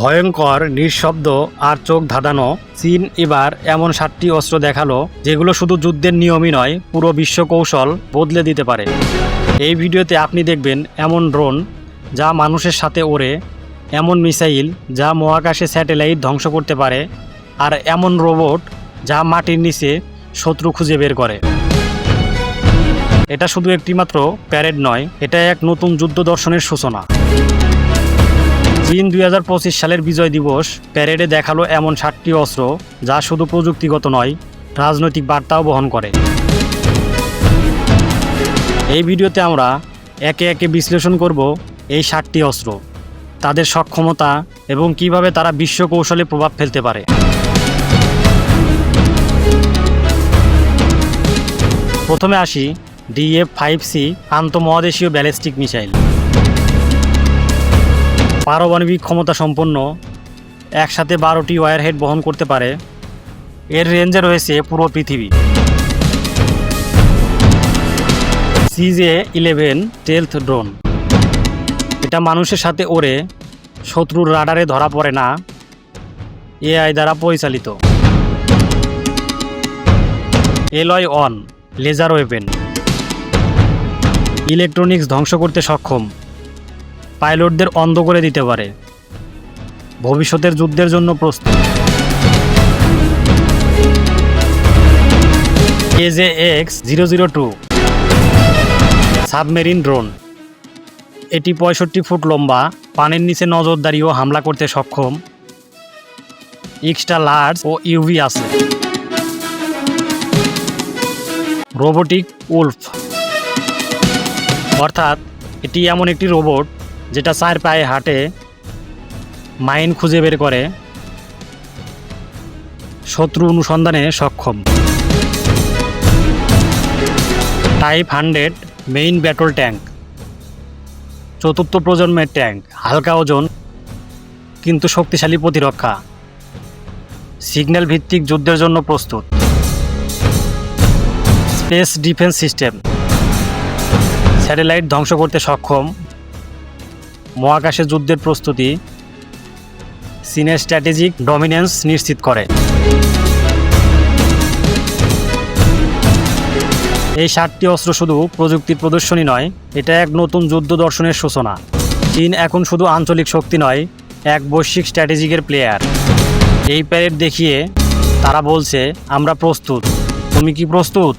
ভয়ঙ্কর, নিঃশব্দ আর চোখ ধাঁধানো চীন এবার এমন সাতটি অস্ত্র দেখাল, যেগুলো শুধু যুদ্ধের নিয়মই নয়, পুরো বিশ্ব কৌশল বদলে দিতে পারে। এই ভিডিওতে আপনি দেখবেন এমন ড্রোন যা মানুষের সাথে ওড়ে, এমন মিসাইল যা মহাকাশে স্যাটেলাইট ধ্বংস করতে পারে, আর এমন রোবট যা মাটির নিচে শত্রু খুঁজে বের করে। এটা শুধু একটিমাত্র প্যারেড নয়, এটা এক নতুন যুদ্ধ দর্শনের সূচনা। চীন দুই সালের বিজয় দিবস প্যারেডে দেখাল এমন সাতটি অস্ত্র যা শুধু প্রযুক্তিগত নয়, রাজনৈতিক বার্তাও বহন করে। এই ভিডিওতে আমরা একে একে বিশ্লেষণ করব এই সাতটি অস্ত্র, তাদের সক্ষমতা এবং কীভাবে তারা বিশ্ব কৌশলে প্রভাব ফেলতে পারে। প্রথমে আসি ডিএফ ফাইভ সি আন্তঃমহাদেশীয় ব্যালিস্টিক মিসাইল। পারমাণবিক ক্ষমতা সম্পন্ন একসাথে বারোটি ওয়ারহেড বহন করতে পারে। এর রেঞ্জে রয়েছে পুরো পৃথিবী। সিজে ইলেভেন টেলথ ড্রোন। এটা মানুষের সাথে ওড়ে, শত্রুর রাডারে ধরা পড়ে না এআই দ্বারা পরিচালিত। এলয় অন, লেজার ওয়েপেন। ইলেকট্রনিক্স ধ্বংস করতে সক্ষম। পাইলটদের অন্ধ করে দিতে পারে। ভবিষ্যতের যুদ্ধের জন্য প্রস্তুত। AJ X zero zero two. Submarine drone. এটি পঁয়ষট্টি ফুট লম্বা, পানির নিচে নজরদারি ও হামলা করতে সক্ষম। এক্সট্রা লার্জ ও ইউভি আছে। Robotic wolf. অর্থাৎ, এটি এমন একটি রোবট যেটা চার পায়ে হাঁটে, মাইন খুঁজে বের করে, শত্রু অনুসন্ধানে সক্ষম। Type hundred, main battle tank. চতুর্থ প্রজন্মের ট্যাঙ্ক, হালকা ওজন, কিন্তু শক্তিশালী প্রতিরক্ষা। সিগন্যাল ভিত্তিক যুদ্ধের জন্য প্রস্তুত। Space defence system. স্যাটেলাইট ধ্বংস করতে সক্ষম। মহাকাশে যুদ্ধের প্রস্তুতি চীনের স্ট্র্যাটেজিক ডমিনেন্স নিশ্চিত করে। এই সাতটি অস্ত্র শুধু প্রযুক্তির প্রদর্শনী নয়, এটা এক নতুন যুদ্ধ দর্শনের সূচনা। চীন এখন শুধু আঞ্চলিক শক্তি নয়, এক বৈশ্বিক স্ট্র্যাটেজিকের প্লেয়ার এই প্যারেড দেখিয়ে তারা বলছে, আমরা প্রস্তুত। তুমি কি প্রস্তুত?